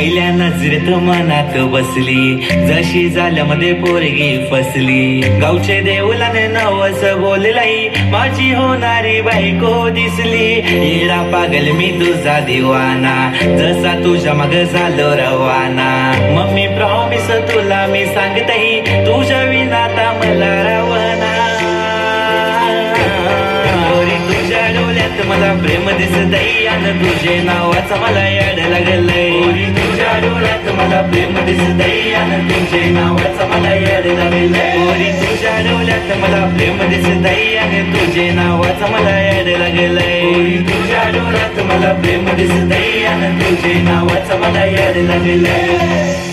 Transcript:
पहिल्या नजरेत मनात बसली. जशी झाल्यामध्ये पोरगी फसली. गावचे देवलाने नवस बोललाई. माझी होणारी बायको दिसली. येडा पागल मी तुझा दिवाना. जसा तुझ्या मग झालो रवाना. मम्मी प्रॉमिस तुला मी सांगतही. तुझ्या विनाता मला प्रेम दिसतई आणि तुझे नावाचं मला याड लागलंय. तुझ्या डोळ्यात मला प्रेम दिसतई आणि तुझे नावाचं मला याड लागलंय. तुझ्या डोळ्यात मला प्रेम दिसतई आणि तुझे नावाचं मला याड लागलंय. तुझ्या डोळ्यात मला प्रेम दिसतई आणि तुझे नावाचं मला याड लागलंय.